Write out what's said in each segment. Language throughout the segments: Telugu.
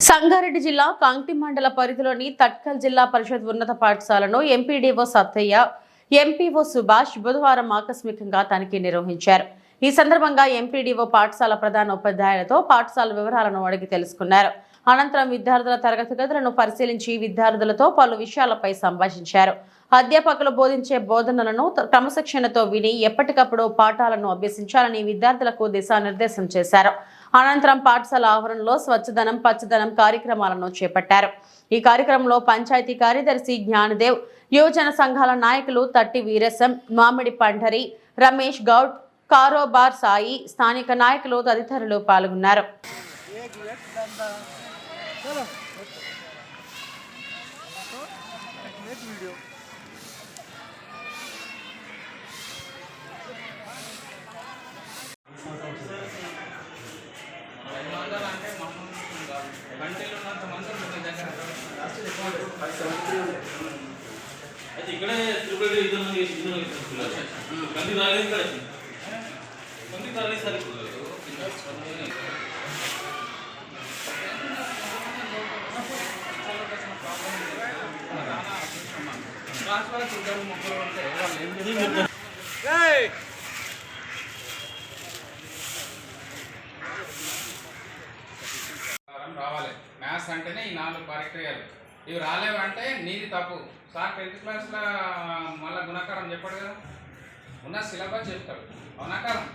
సంగారెడ్డి జిల్లా కాంగ్టి మండల పరిధిలోని తట్కల్ జిల్లా పరిషత్ ఉన్నత పాఠశాలను ఎంపీడీఓ సత్తయ్య ఎంపీఓ సుభాష్ బుధవారం ఆకస్మికంగా తనిఖీ నిర్వహించారు. ఈ సందర్భంగా ఎంపీడీఓ పాఠశాల ప్రధాన ఉపాధ్యాయులతో పాఠశాల వివరాలను అడిగి తెలుసుకున్నారు. అనంతరం విద్యార్థుల తరగతి గదులను పరిశీలించి విద్యార్థులతో పలు విషయాలపై సంభాషించారు. అధ్యాపకులు బోధించే బోధనలను క్రమశిక్షణతో విని ఎప్పటికప్పుడు పాఠాలను అభ్యసించాలని విద్యార్థులకు దిశానిర్దేశం చేశారు. అనంతరం పాఠశాల ఆవరణలో స్వచ్ఛదనం పచ్చదనం కార్యక్రమాలను చేపట్టారు. ఈ కార్యక్రమంలో పంచాయతీ కార్యదర్శి జ్ఞానదేవ్ యువజన సంఘాల నాయకులు తట్టి వీరసం మామిడి పండరి రమేష్ గౌడ్ కారోబార్ సాయి స్థానిక నాయకులు తదితరులు పాల్గొన్నారు ఇక్కడే తిరుపతి ఇద్దరు ఇద్దరు మంది కంది రాలేదు ఇక్కడ Hey! రావాలి. మ్యాథ్స్ అంటేనే ఈ నాలుగు పరిక్రియలు. ఇవి రాలేవంటే నీది తప్పు. సార్ టెన్త్ క్లాస్లో మళ్ళీ గుణకారం చెప్పాడు కదా? ఉన్న సిలబస్ చెప్తాడు. గుణకారం.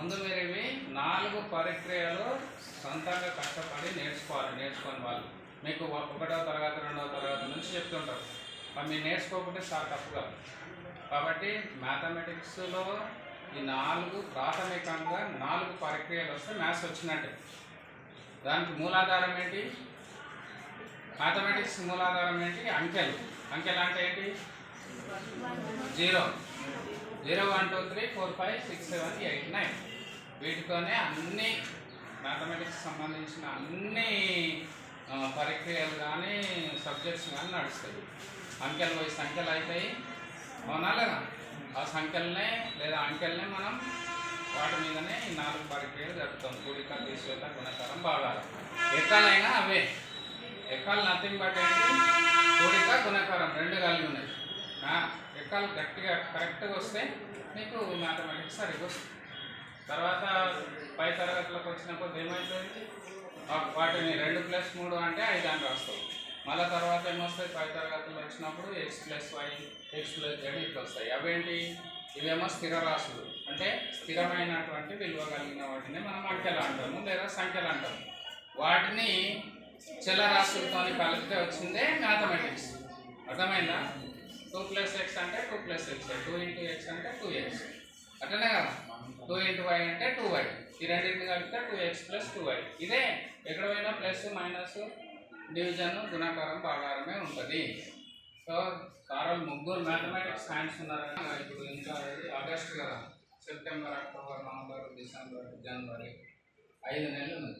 ముందు మీరు ఇవి నాలుగు పరిక్రియలు సొంతంగా కష్టపడి నేర్చుకోవాలి నేర్చుకోని వాళ్ళు. మీకు ఒకటో తరగతి రెండవ తరగతి నుంచి చెప్తుంటారు. మరి మీరు నేర్చుకోకుంటే సార్ తప్పు కాదు. కాబట్టి మ్యాథమెటిక్స్లో ఈ నాలుగు ప్రాథమికంగా నాలుగు పరిక్రియలు వస్తే మ్యాథ్స్ వచ్చినట్టే. దానికి మూలాధారం ఏంటి? మ్యాథమెటిక్స్ మూలాధారం ఏంటి? అంకెలు. అంకెలు అంటే ఏంటి? Zero. Zero one two three four five six seven eight nine. వీటితోనే అన్ని మ్యాథమెటిక్స్ సంబంధించిన అన్ని ప్రక్రియలు పరిక్రియలు కానీ సబ్జెక్ట్స్ కానీ నడుస్తాయి. అంకెలు పోయి సంఖ్యలు అవుతాయి అవునా లేదా? ఆ సంఖ్యలనే లేదా అంకెలనే మనం వాటి మీదనే ఈ నాలుగు పరిక్రియలు జరుపుతాం. కూడిక తీసివేత గుణకారం భాగాలు. ఎక్కాలైనా అవే. ఎక్కాలు నథింగ్ బట్ ఏంటి? కూడిక గుణకారం రెండు కలిగి ఉన్నాయి. ఆ, గట్టిగా కరెక్ట్గా వస్తే మీకు మ్యాథమెటిక్స్ సరిగ్గా వస్తుంది తర్వాత పై తరగతులకు వచ్చినప్పుడు ఏమవుతుంది వాటిని రెండు ప్లస్ మూడు అంటే ఐదు అని రాస్తాం. మళ్ళీ తర్వాత ఏమొస్తాయి? పై తరగతులు వచ్చినప్పుడు X plus Y X plus Z ఇట్లా వస్తాయి. అవేంటి? ఇవేమో స్థిర రాశులు అంటే స్థిరమైనటువంటి విలువ కలిగిన వాటిని మనం అంకెలు అంటాము లేదా సంఖ్యలు అంటాము. వాటిని చల రాశులతో కలిపితే వచ్చిందే మ్యాథమెటిక్స్. అర్థమైందా? టూ ప్లస్ ఎక్స్ అంటే two plus X two into X అంటే టూ ఎక్స్. అట్లనే కదా. టూ ఇంటూ వై అంటే టూ వై. ఈ రెండింటిని కలిపితే two X plus two Y. ఇదే ఎక్కడ పోయినా ప్లస్ మైనస్ డివిజన్ గుణకారం భాగారమే ఉంటుంది. సో కారాలు ముగ్గురు మ్యాథమెటిక్స్ సైన్స్ ఉన్నారని ఇప్పుడు ఇంకా ఆగస్ట్ కదా. సెప్టెంబర్ అక్టోబర్ నవంబర్ డిసెంబర్ జనవరి ఐదు నెలలు ఉంది.